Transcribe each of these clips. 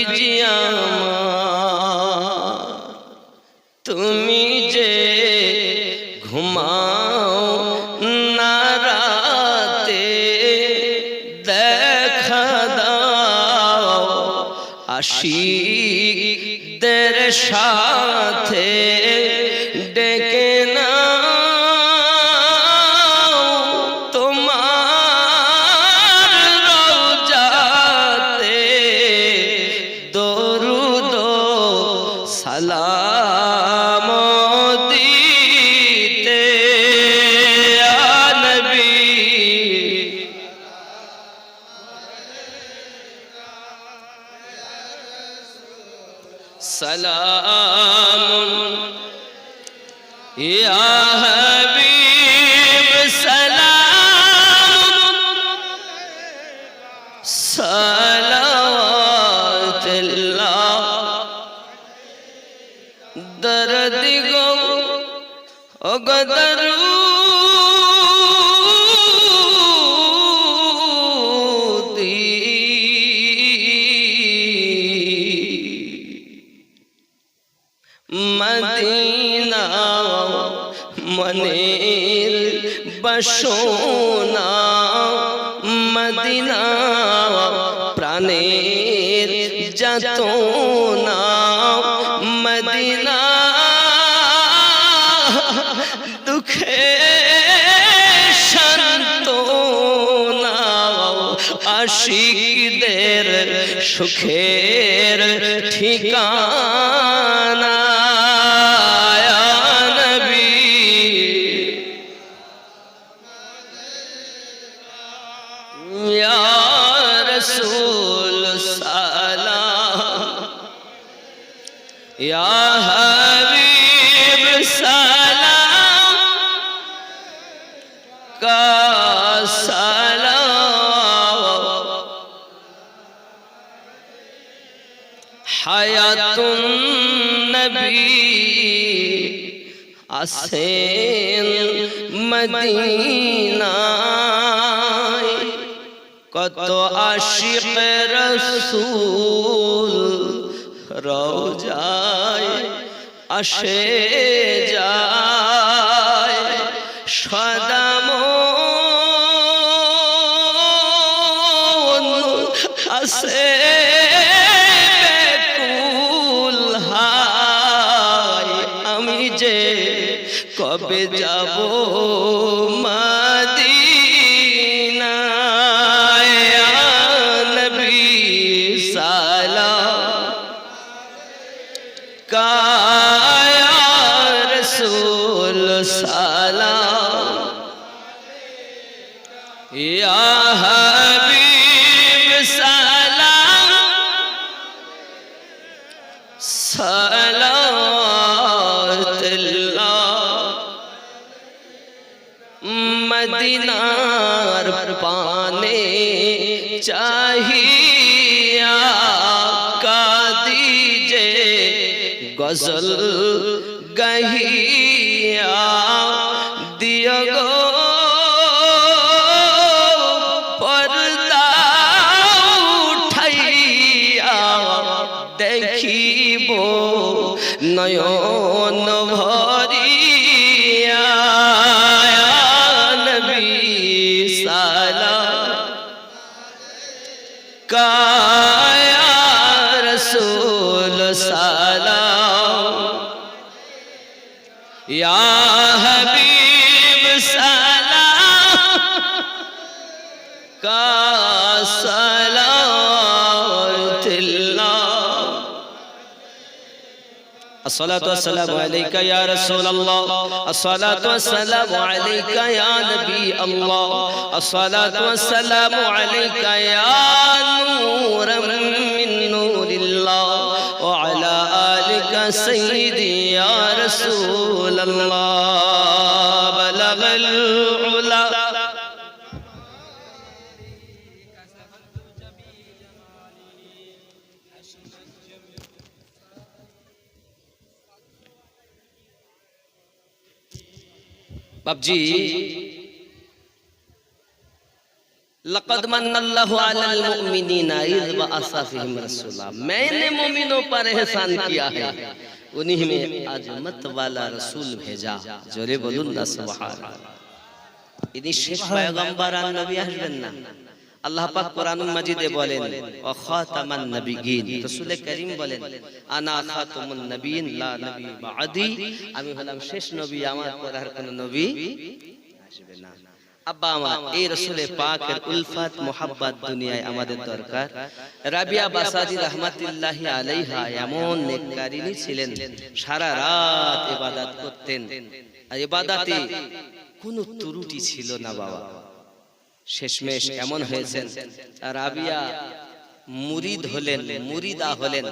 নবীজি তুমি যে ঘুমাও নারাতে দেখা দাও আশিকদের সাথে صلوات الله درد گو মদিনা মনের বসোনা মদিনা প্রাণের যতনা মদিনা দুঃখে শান্তনা আশিকদের সুখের ঠিকানা। নবী। হাবিব সালাম কা সালাম। হায়াতুন নবী আসেন মদিনায় কত আশিক রসুল রোজায় আসে যায় সদাম আসে আমি যে কবে যাব মদিনায় सला मदीनार पाने चाहिए का दीजे गज़ल गही। দেখিব নয়ন الصلاة والسلام عليك يا رسول الله. الصلاة والسلام عليك يا نبي الله. الصلاة والسلام عليك يا نورا من نور الله. وعلى آلك سيدي يا رسول الله. পাবজি لقد من الله على المؤمنين اذ بعث فيهم رسولا میں نے مومنوں پر احسان کیا ہے انہی میں عظمت والا رسول بھیجا جوরে বলুন না সুবহান ইনি শেষ পয়গম্বর আর নবী আসবেন না আল্লাহ পাক কোরআনুল মাজিদে বলেন ওয়া খাতামান রাসূল করিম বলেন আনা খাতামুন নবিয়্যিন লা নবী বাদি আমি হলাম শেষ নবী আমার পর আর কোন নবী আসবে না। আব্বা আমার এই রসুলে পাকের উলফাত মোহাব্বত দুনিয়ায় আমাদের দরকার। রাবিয়া বাসাদি রহমাতুল্লাহি আলাইহা এমন নেককারিনী ছিলেন সারা রাত ইবাদত করতেন। আর ইবাদতে কোনো ত্রুটি ছিল না বাবা। শেষমেশ এমন হয়েছেন। রাবিয়া মুরিদ হলেন মুরিদা হলেন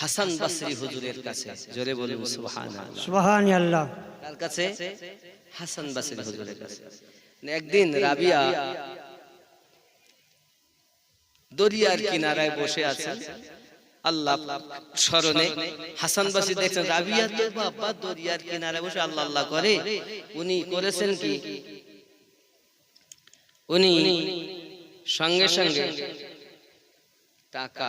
হাসান বাসরি হুজুরের কাছে। জোরে বলুন সুবহানাল্লাহ। সুবহান আল্লাহ কাছে? হাসান বাসরি হুজুরের কাছে। একদিন রাবিয়া দরিয়ার কিনারায় বসে আছে আল্লাহ স্মরণে হাসান বাসি দেখছেন রাবিয়া তো বাবা দরিয়ার কিনারায় বসে আল্লাহ আল্লাহ করে। উনি করেছেন কি? উনি সঙ্গে সঙ্গে টাকা।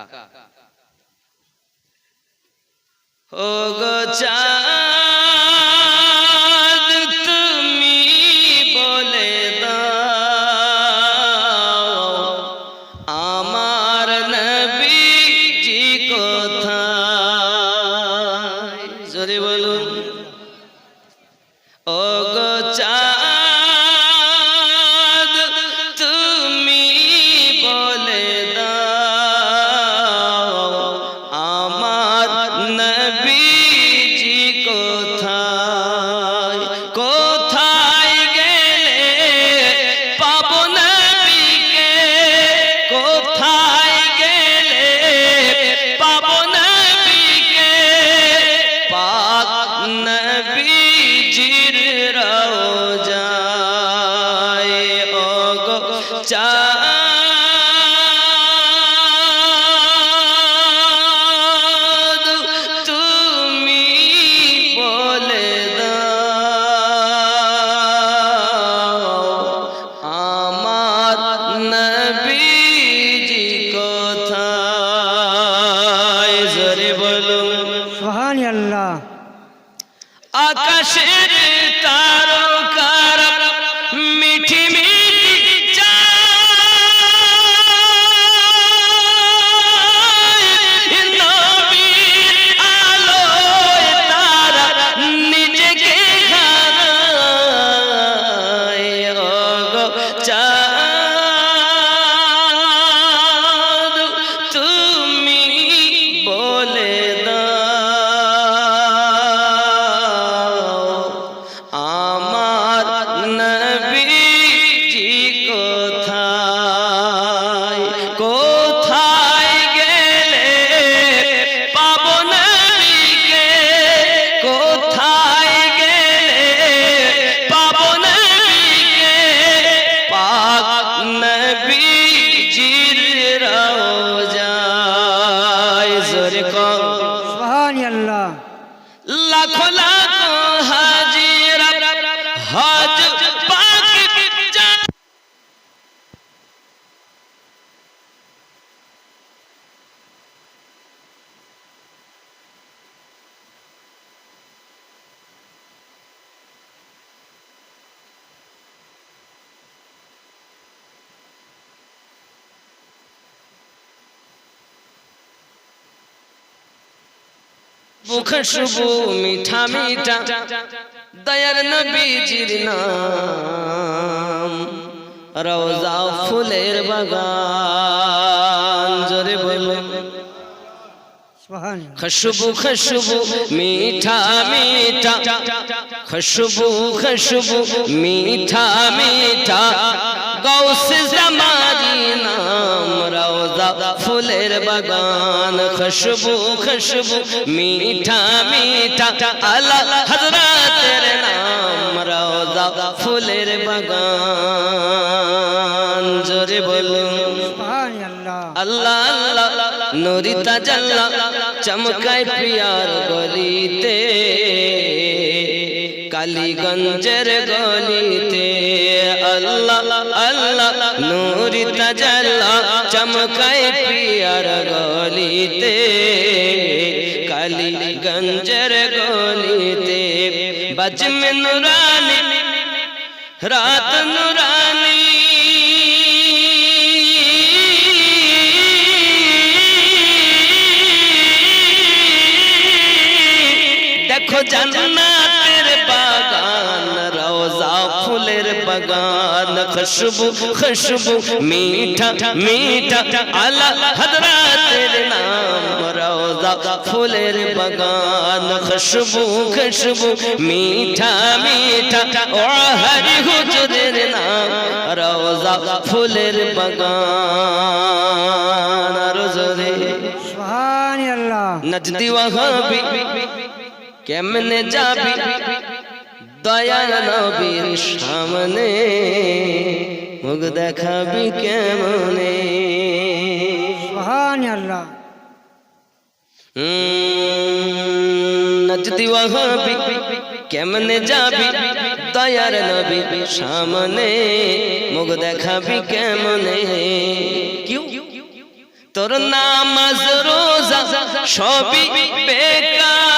ও গো চাঁদ। খুশবু মিঠা মিঠা দয়ার নবীজির নাম। রওজা ফুলের বাগান জোরে বলে। খুশবু খুশবু মিঠা মিঠা। খুশবু খুশবু মিঠা মিঠা। গৌস জামারি নাম ফুলের বাগান খুশবু খুশবু মিঠা মিঠা আলা হযরতের নাম রওজা ফুলের বাগান জোরে বলুন। আল্লাহ আল্লাহ আল্লাহ জাল্লা চমকায় প্রিয়ার কালীগঞ্জের গলিতে আল্লাহ আল্লাহ নূর তাজাল্লা চমকায় পিয়ার গলিতে কালীগঞ্জের গলিতে বজমে নুরানি রাত নুরানি দেখো জান্নাতের ফুলের বাগান খুশবু খুশবু মিঠা মিঠা আলা হযরতের নাম রওজা ফুলের বাগান খুশবু খুশবু মিঠা মিঠা ও হরি হুজুরের নাম রওজা ফুলের বাগান আর জোরে সুবহান আল্লাহ নজদি ওয়াহাবি কেমনে যাবি দয়া নবীর সামনে মুখ দেখাবি কেমনে? নজদি ওয়াহাবি কেমনে যাবি দয়ার নবীর সামনে মুখ দেখাবি কেমনে? কিউ তোর নামাজ রোজা সবই বেকার।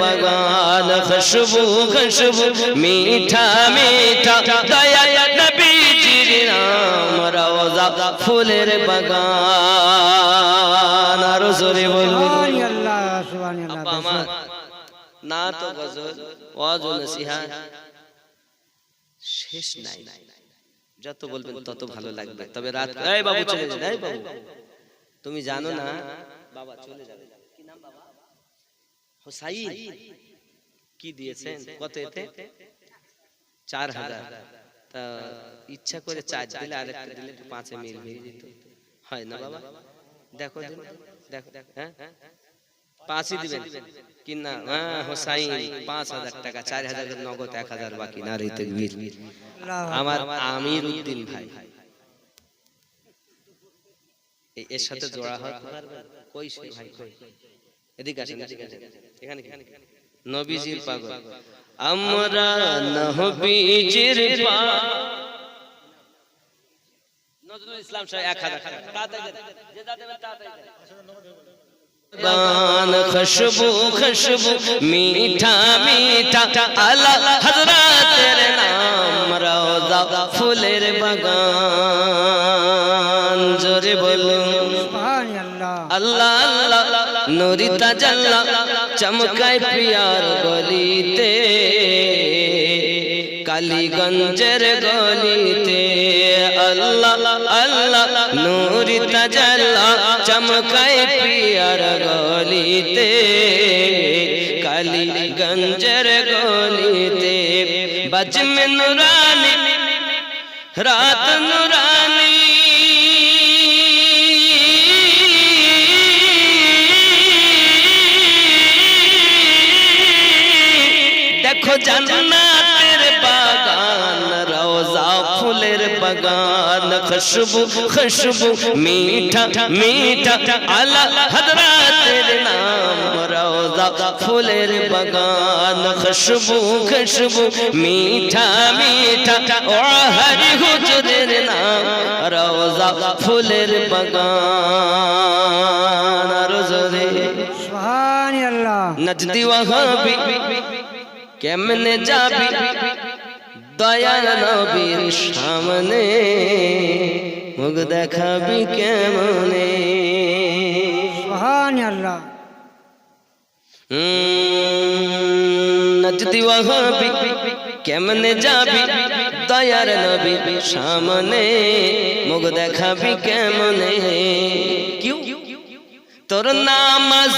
বাগান খুশবু খুশবু মিঠা মিঠা দয়া নবীজির নাম রওজা ফুলের বাগান। আর জোরে বলুন। না তো গজল ওয়াজ ও নসিহত শেষ নাই। যত বলবেন তত ভালো লাগবে। তবে রাত এই বাবু চলে যাবে এই বাবু। তুমি জানো না বাবা চলে যাবে। হোসাইন, কি দিয়েছেন? কত এতে? চার হাজার। তা ইচ্ছা করে চার দিলে দিলে একটু পাঁচে মিল হয়ে না বাবা? দেখো দেখো হ্যাঁ? পাঁচই দিবেন। কি না হ্যাঁ হোসাইন, পাঁচ হাজার টাকা, চার হাজার নগদ এক হাজার বাকি না রে তকবীর। আমার আমির উদ্দিন ভাই এর সাথে জোড়া হয়? কই ভাই? কই? এদিকে আসেন এদিকে আসেন। এখানে কি? নবীজির পাগল। আমরা নবীজির পাগল নজরুল ইসলাম সাহেব এক হাজার টাকা তাড়াতাড়ি দেন। যে যা তাড়াতাড়ি দেন। খুশবু খুশবু মিঠা মিঠা আলা নাম রওজা ফুলের বাগান। জোরে বলুন। সুবহান আল্লাহ আল্লাহ আল্লাহ নুরি তাজাল্লা চমকায় প্রিয়ার গলিতে, কালীগঞ্জের গলিতে। আল্লাহ আল্লাহ নুরি তাজাল্লা চমকায় প্রিয়ার গলিতে, কালীগঞ্জের গলিতে। বজমে নুরানি, রাত নুরানি ফুলের বাগান খুশবু খুশবু মিঠা মিঠা আলা হযরতের নাম রওজা। ফুলের বাগান খুশবু খুশবু মিঠা মিঠা ও হরি হুজুরের নাম রওজা। ফুলের বাগান আর জোরে। সুবহান আল্লাহ নজদি ওয়াহাবি কেমনে যাবি? দয়া নবীর সামনে মুখ দেখাবি কেমনে? আল্লাহ। নজদি ওয়াহাবি কেমনে যাবি দয়ার নবীর সামনে মুখ দেখাবি কেমনে? কিউ। তোর নামাজ